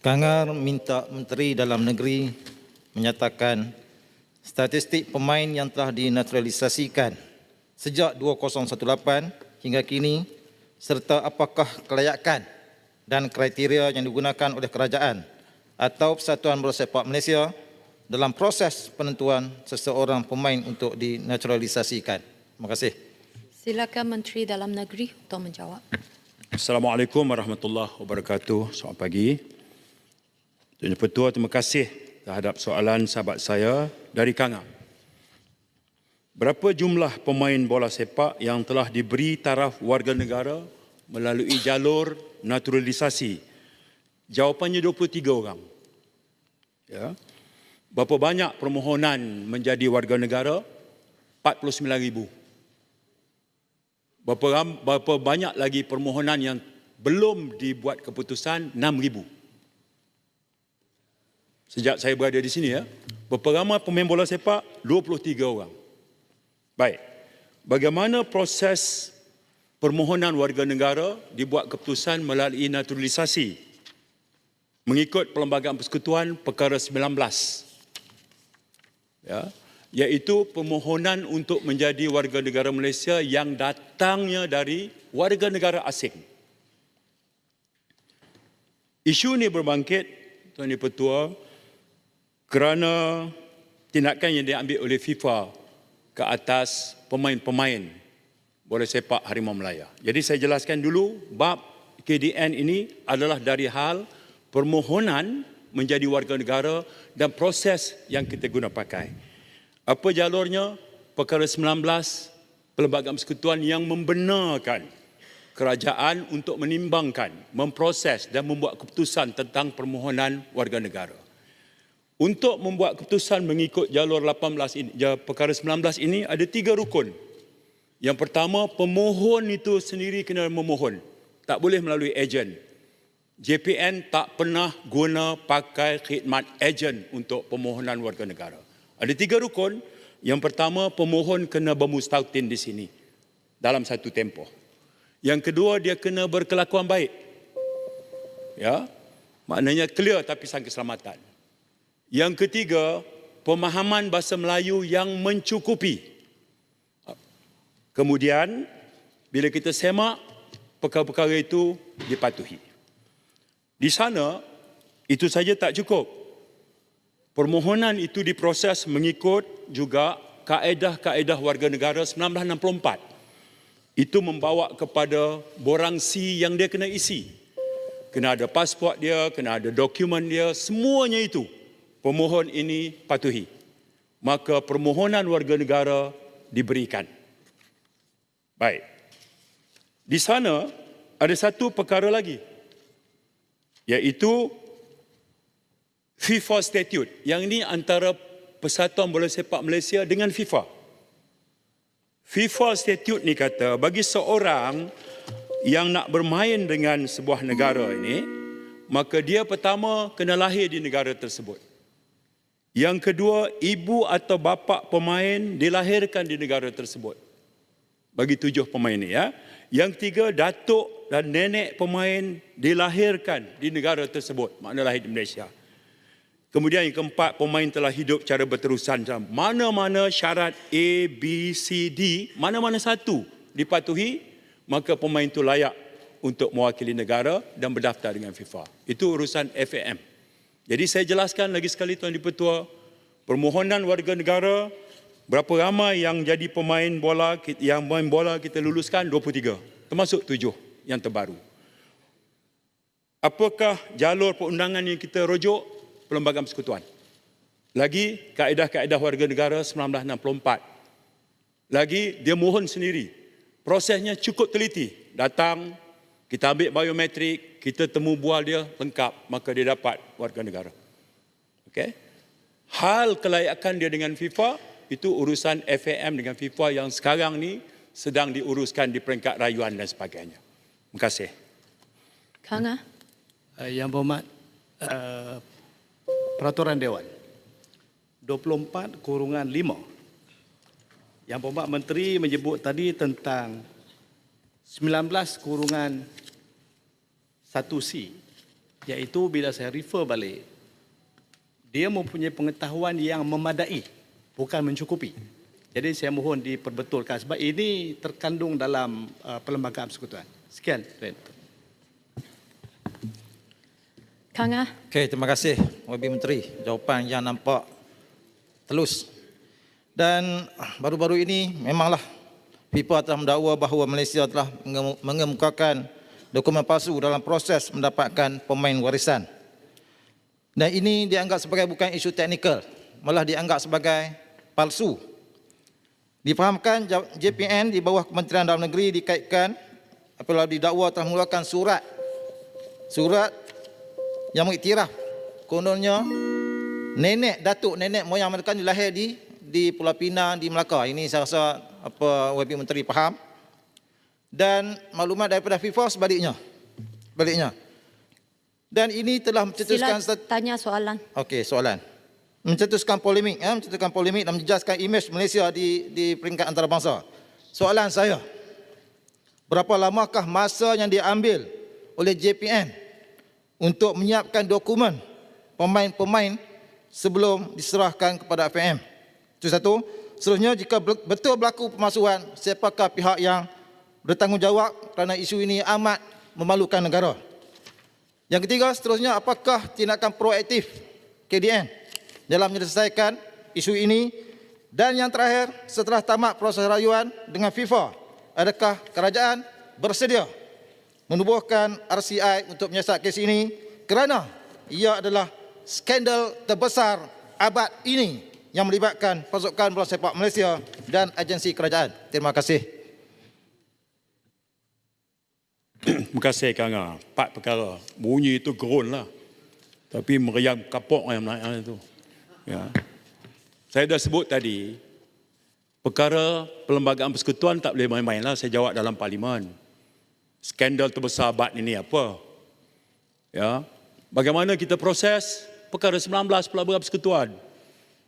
Kangar minta Menteri Dalam Negeri menyatakan statistik pemain yang telah dinaturalisasikan sejak 2018 hingga kini serta apakah kelayakan dan kriteria yang digunakan oleh kerajaan atau Persatuan Bola Sepak Malaysia dalam proses penentuan seseorang pemain untuk dinaturalisasikan. Terima kasih. Silakan Menteri Dalam Negeri untuk menjawab. Assalamualaikum warahmatullahi wabarakatuh. Selamat pagi. Tuan Petua, terima kasih terhadap soalan sahabat saya dari Kangam. Berapa jumlah pemain bola sepak yang telah diberi taraf warga negara melalui jalur naturalisasi? Jawapannya 23 orang. Ya. Berapa banyak permohonan menjadi warga negara? 49 ribu. Berapa, berapa banyak lagi permohonan yang belum dibuat keputusan? 6 ribu. Sejak saya berada di sini ya, berapa ramai pemain bola sepak? 23 orang. Baik. Bagaimana proses permohonan warga negara dibuat keputusan melalui naturalisasi mengikut Perlembagaan Persekutuan Perkara 19. Ya, iaitu permohonan untuk menjadi warga negara Malaysia yang datangnya dari warga negara asing. Isu ini berbangkit, Tuan Petua, kerana tindakan yang diambil oleh FIFA ke atas pemain-pemain bola sepak Harimau Melaya. Jadi saya jelaskan dulu bab KDN ini adalah dari hal permohonan menjadi warga negara dan proses yang kita guna pakai. Apa jalurnya? Perkara 19 Perlembagaan Persekutuan yang membenarkan kerajaan untuk menimbangkan, memproses dan membuat keputusan tentang permohonan warga negara. Untuk membuat keputusan mengikut jalur 18 ini, perkara 19 ini ada tiga rukun. Yang pertama, pemohon itu sendiri kena memohon. Tak boleh melalui ejen. JPN tak pernah guna pakai khidmat ejen untuk permohonan warga negara. Ada tiga rukun. Yang pertama, pemohon kena bermustautin di sini dalam satu tempoh. Yang kedua, dia kena berkelakuan baik. Ya, maknanya clear tapi sang keselamatan. Yang ketiga, pemahaman bahasa Melayu yang mencukupi. Kemudian, bila kita semak, perkara-perkara itu dipatuhi. Di sana, itu saja tak cukup. Permohonan itu diproses mengikut juga kaedah-kaedah warga negara 1964. Itu membawa kepada borang C yang dia kena isi. Kena ada pasport dia, kena ada dokumen dia, semuanya itu pemohon ini patuhi. Maka permohonan warga negara diberikan. Baik. Di sana ada satu perkara lagi. Iaitu FIFA Statute. Yang ini antara Persatuan Bola Sepak Malaysia dengan FIFA. FIFA Statute ni kata bagi seorang yang nak bermain dengan sebuah negara ini, maka dia pertama kena lahir di negara tersebut. Yang kedua, ibu atau bapa pemain dilahirkan di negara tersebut. Bagi tujuh pemain ini ya. Yang ketiga, datuk dan nenek pemain dilahirkan di negara tersebut. Makna lahir di Malaysia. Kemudian yang keempat, pemain telah hidup cara berterusan. Mana-mana syarat A, B, C, D, mana-mana satu dipatuhi, maka pemain itu layak untuk mewakili negara dan berdaftar dengan FIFA. Itu urusan FAM. Jadi saya jelaskan lagi sekali Tuan Dipertua, permohonan warga negara, berapa ramai yang jadi pemain bola, yang main bola kita luluskan, 23. Termasuk tujuh yang terbaru. Apakah jalur perundangan yang kita rujuk? Perlembagaan Persekutuan. Lagi kaedah-kaedah warga negara 1964. Lagi dia mohon sendiri. Prosesnya cukup teliti. Datang, kita ambil biometrik, kita temu bual dia lengkap, maka dia dapat warga negara. Okey. Hal kelayakan dia dengan FIFA itu urusan FAM dengan FIFA yang sekarang ni sedang diuruskan di peringkat rayuan dan sebagainya. Terima kasih. Kanga. Uh, yang berhormat uh, Peraturan Dewan 24 kurungan 5 Yang berhormat Menteri menyebut tadi tentang 19 kurungan 1C iaitu bila saya refer balik dia mempunyai pengetahuan yang memadai bukan mencukupi. Jadi saya mohon diperbetulkan sebab ini terkandung dalam uh, perlembagaan persekutuan. Sekian. Tuan. Kang Ah, Okey, terima kasih YB Menteri. Jawapan yang nampak telus. Dan baru-baru ini memanglah FIFA telah mendakwa bahawa Malaysia telah menge- mengemukakan dokumen palsu dalam proses mendapatkan pemain warisan. Dan ini dianggap sebagai bukan isu teknikal, malah dianggap sebagai palsu. Difahamkan JPN di bawah Kementerian Dalam Negeri dikaitkan apabila didakwa telah mengeluarkan surat surat yang mengiktiraf kononnya nenek datuk nenek moyang mereka ni lahir di di Pulau Pinang di Melaka. Ini saya rasa apa YB Menteri faham. Dan maklumat daripada FIFA sebaliknya. Sebaliknya. Dan ini telah sila mencetuskan stat- tanya soalan. Okey, soalan. Mencetuskan polemik, ya, mencetuskan polemik dan menjejaskan imej Malaysia di di peringkat antarabangsa. Soalan saya, berapa lamakah masa yang diambil oleh JPN untuk menyiapkan dokumen pemain-pemain sebelum diserahkan kepada FAM? Itu satu. Seterusnya, jika betul berlaku pemalsuan, siapakah pihak yang bertanggungjawab kerana isu ini amat memalukan negara? Yang ketiga, seterusnya apakah tindakan proaktif KDN dalam menyelesaikan isu ini? Dan yang terakhir, setelah tamat proses rayuan dengan FIFA, adakah kerajaan bersedia menubuhkan RCI untuk menyiasat kes ini kerana ia adalah skandal terbesar abad ini yang melibatkan pasukan bola sepak Malaysia dan agensi kerajaan. Terima kasih. Terima kasih Kang. Empat perkara. Bunyi itu gerun lah. Tapi meriam kapok yang naik itu. Ya. Saya dah sebut tadi, perkara perlembagaan persekutuan tak boleh main-main lah. Saya jawab dalam parlimen. Skandal terbesar abad ini apa? Ya. Bagaimana kita proses perkara 19 perlembagaan persekutuan?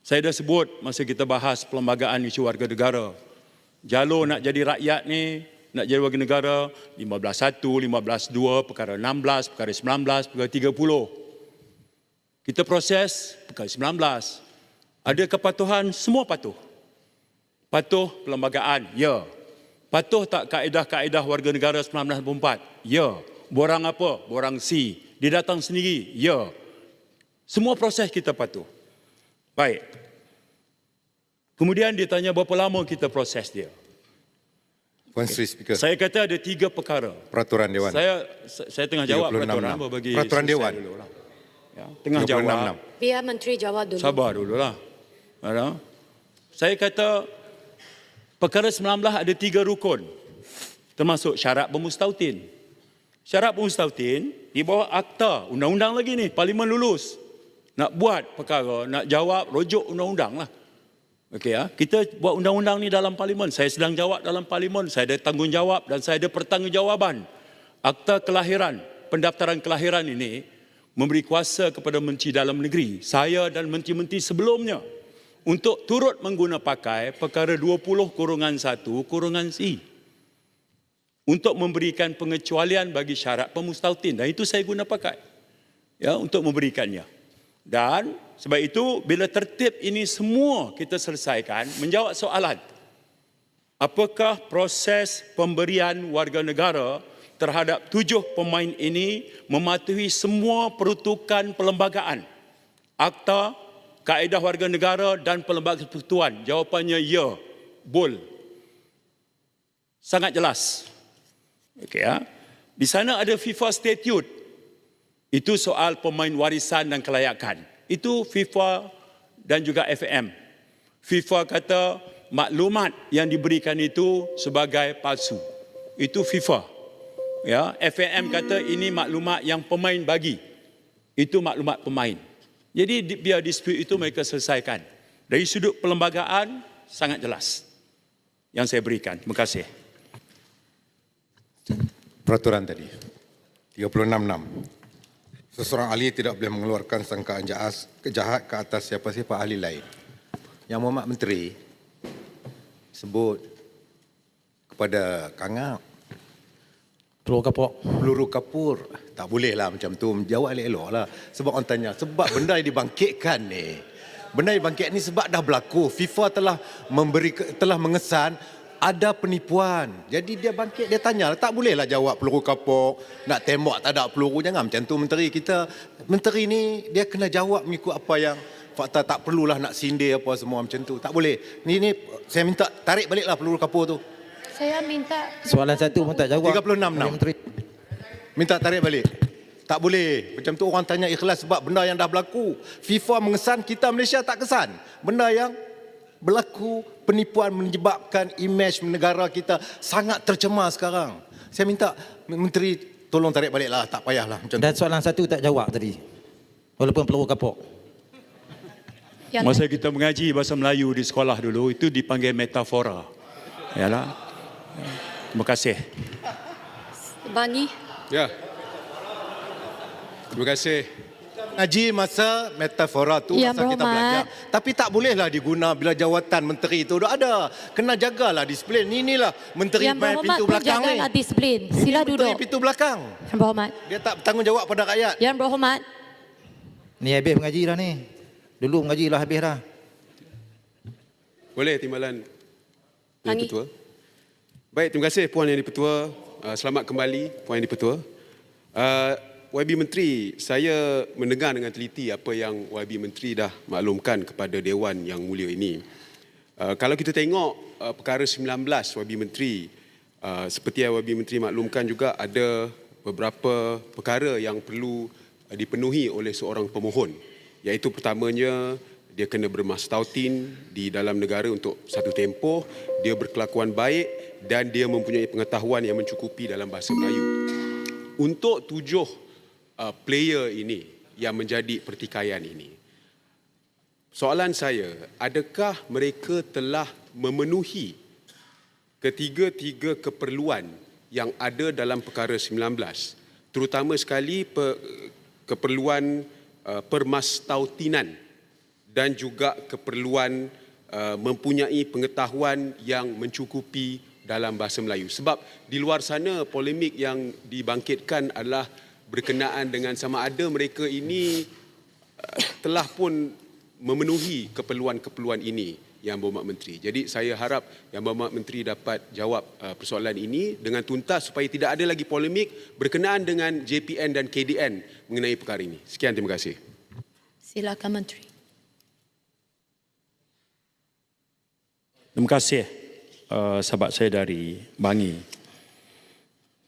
Saya dah sebut masa kita bahas perlembagaan isu warga negara. Jalur nak jadi rakyat ni, nak jadi warga negara, 15.1, 15.2, perkara 16, perkara 19, perkara 30. Kita proses perkara 19. Ada kepatuhan, semua patuh. Patuh perlembagaan, ya. Patuh tak kaedah-kaedah warga negara 1994? Ya. Borang apa? Borang C. Dia datang sendiri? Ya. Semua proses kita patuh. Baik. Kemudian dia tanya berapa lama kita proses dia. Puan Sri Speaker, Saya kata ada tiga perkara. Peraturan Dewan. Saya saya tengah jawab 36. peraturan apa bagi Peraturan Dewan. dulu lah. Ya, tengah 36. jawab. Biar Menteri jawab dulu. Sabar dulu lah. Saya kata perkara 19 ada tiga rukun. Termasuk syarat bermustautin. Syarat bermustautin di bawah akta, undang-undang lagi ni, parlimen lulus. Nak buat perkara, nak jawab, rujuk undang-undang lah. Okey ya, kita buat undang-undang ni dalam parlimen. Saya sedang jawab dalam parlimen. Saya ada tanggungjawab dan saya ada pertanggungjawaban. Akta kelahiran, pendaftaran kelahiran ini memberi kuasa kepada Menteri Dalam Negeri, saya dan menteri-menteri sebelumnya untuk turut mengguna pakai perkara 20 kurungan 1 kurungan C untuk memberikan pengecualian bagi syarat pemustautin dan itu saya guna pakai ya untuk memberikannya. Dan sebab itu bila tertib ini semua kita selesaikan menjawab soalan. Apakah proses pemberian warga negara terhadap tujuh pemain ini mematuhi semua peruntukan perlembagaan? Akta kaedah warga negara dan perlembagaan persekutuan jawapannya ya bol. Sangat jelas. Okey ya. Di sana ada FIFA statute itu soal pemain warisan dan kelayakan. Itu FIFA dan juga FAM. FIFA kata maklumat yang diberikan itu sebagai palsu. Itu FIFA. Ya, FAM kata ini maklumat yang pemain bagi. Itu maklumat pemain. Jadi di- biar dispute itu mereka selesaikan. Dari sudut perlembagaan sangat jelas yang saya berikan. Terima kasih. Peraturan tadi. 366. Seseorang ahli tidak boleh mengeluarkan sangkaan jahat, kejahat ke atas siapa-siapa ahli lain. Yang Muhammad Menteri sebut kepada Kang Ngak Peluru kapok. peluru kapur. Tak boleh lah macam tu. Jawab elok-elok lah. Sebab orang tanya, sebab benda yang dibangkitkan ni. Benda yang dibangkitkan ni sebab dah berlaku. FIFA telah memberi telah mengesan ada penipuan. Jadi dia bangkit, dia tanya. Tak boleh lah jawab peluru kapok. Nak tembak tak ada peluru. Jangan macam tu menteri kita. Menteri ni dia kena jawab mengikut apa yang fakta tak perlulah nak sindir apa semua macam tu. Tak boleh. Ni ni saya minta tarik baliklah peluru kapur tu. Saya minta Soalan satu pun tak jawab. 36 Oleh enam. Menteri. Minta tarik balik. Tak boleh. Macam tu orang tanya ikhlas sebab benda yang dah berlaku. FIFA mengesan, kita Malaysia tak kesan. Benda yang berlaku, penipuan menyebabkan imej negara kita sangat tercemar sekarang. Saya minta Menteri tolong tarik balik lah. Tak payahlah macam tu. Dan soalan satu tak jawab tadi. Walaupun peluru kapok. yang Masa kita mengaji bahasa Melayu di sekolah dulu, itu dipanggil metafora. Yalah. Terima kasih. Bangi. Ya. Terima kasih. Ngaji masa metafora tu Ya, masa kita berhormat. belajar. Tapi tak bolehlah diguna bila jawatan menteri tu dah ada. Kena jagalah disiplin. Inilah menteri Yang main pintu belakang ni. jagalah disiplin. Sila Menteri duduk. pintu belakang. Yang berhormat. Dia tak bertanggungjawab pada rakyat. Yang berhormat. Ni habis mengaji dah ni. Dulu mengaji lah habis dah. Boleh timbalan Yang. Dipertua. Baik, terima kasih Puan Yang Dipertua. Uh, selamat kembali Puan Yang Dipertua. Uh, YB Menteri, saya mendengar dengan teliti apa yang YB Menteri dah maklumkan kepada Dewan Yang Mulia ini. Uh, kalau kita tengok uh, perkara 19 YB Menteri, uh, seperti yang YB Menteri maklumkan juga ada beberapa perkara yang perlu uh, dipenuhi oleh seorang pemohon. Iaitu pertamanya dia kena bermastautin di dalam negara untuk satu tempoh, dia berkelakuan baik dan dia mempunyai pengetahuan yang mencukupi dalam bahasa Melayu. Untuk tujuh uh, player ini yang menjadi pertikaian ini, soalan saya, adakah mereka telah memenuhi ketiga-tiga keperluan yang ada dalam perkara 19, terutama sekali pe, keperluan uh, permastautinan dan juga keperluan uh, mempunyai pengetahuan yang mencukupi dalam bahasa Melayu. Sebab di luar sana polemik yang dibangkitkan adalah berkenaan dengan sama ada mereka ini telah pun memenuhi keperluan-keperluan ini yang berhormat menteri. Jadi saya harap yang berhormat menteri dapat jawab uh, persoalan ini dengan tuntas supaya tidak ada lagi polemik berkenaan dengan JPN dan KDN mengenai perkara ini. Sekian terima kasih. Silakan Menteri. Terima kasih uh, sahabat saya dari Bangi.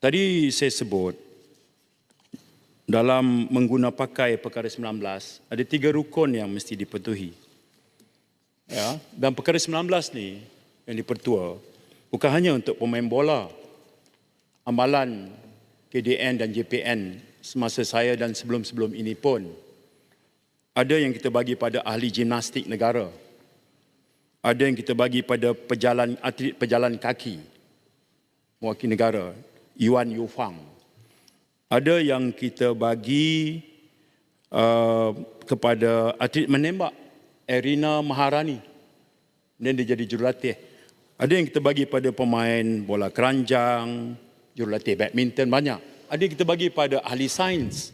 Tadi saya sebut dalam mengguna pakai perkara 19 ada tiga rukun yang mesti dipenuhi. Ya, dan perkara 19 ni yang dipertua bukan hanya untuk pemain bola. Amalan KDN dan JPN semasa saya dan sebelum-sebelum ini pun ada yang kita bagi pada ahli gimnastik negara ada yang kita bagi pada pejalan atlet pejalan kaki mewakili negara Yuan Yufang ada yang kita bagi uh, kepada atlet menembak Erina Maharani. Dan dia jadi jurulatih. Ada yang kita bagi pada pemain bola keranjang jurulatih badminton banyak. Ada yang kita bagi pada ahli sains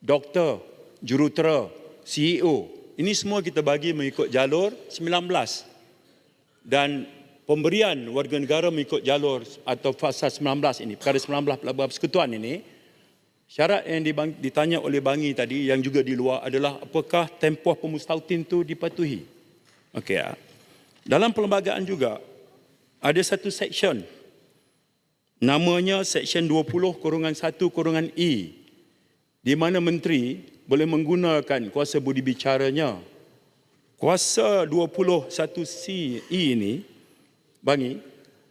doktor jurutera CEO ini semua kita bagi mengikut jalur 19 dan pemberian warga negara mengikut jalur atau fasa 19 ini, perkara 19 pelabuhan persekutuan ini, syarat yang dibang, ditanya oleh Bangi tadi yang juga di luar adalah apakah tempoh pemustautin itu dipatuhi. Okey ya. Dalam perlembagaan juga ada satu section namanya section 20 kurungan 1 kurungan E di mana menteri boleh menggunakan kuasa budi bicaranya Kuasa 21C E ini Bangi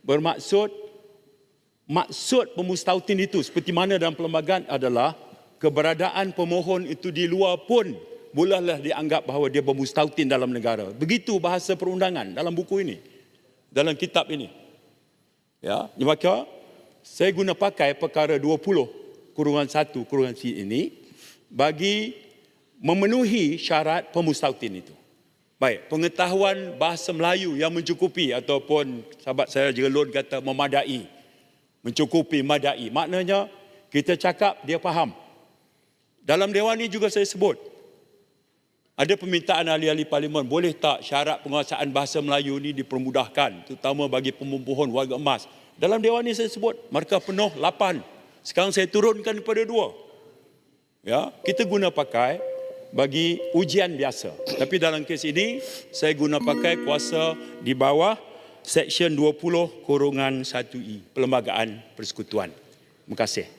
bermaksud maksud pemustautin itu seperti mana dalam perlembagaan adalah keberadaan pemohon itu di luar pun bolehlah dianggap bahawa dia bermustautin dalam negara. Begitu bahasa perundangan dalam buku ini. Dalam kitab ini. Ya, maka saya guna pakai perkara 20 kurungan 1 kurungan C ini bagi memenuhi syarat pemustautin itu. Baik, pengetahuan bahasa Melayu yang mencukupi ataupun sahabat saya Jelun kata memadai. Mencukupi madai. Maknanya kita cakap dia faham. Dalam dewan ini juga saya sebut ada permintaan ahli-ahli parlimen boleh tak syarat penguasaan bahasa Melayu ini dipermudahkan terutama bagi pemumpuhan warga emas. Dalam dewan ini saya sebut markah penuh 8. Sekarang saya turunkan kepada 2. Ya, kita guna pakai bagi ujian biasa. Tapi dalam kes ini saya guna pakai kuasa di bawah Seksyen 20 Korongan 1E Perlembagaan Persekutuan. Terima kasih.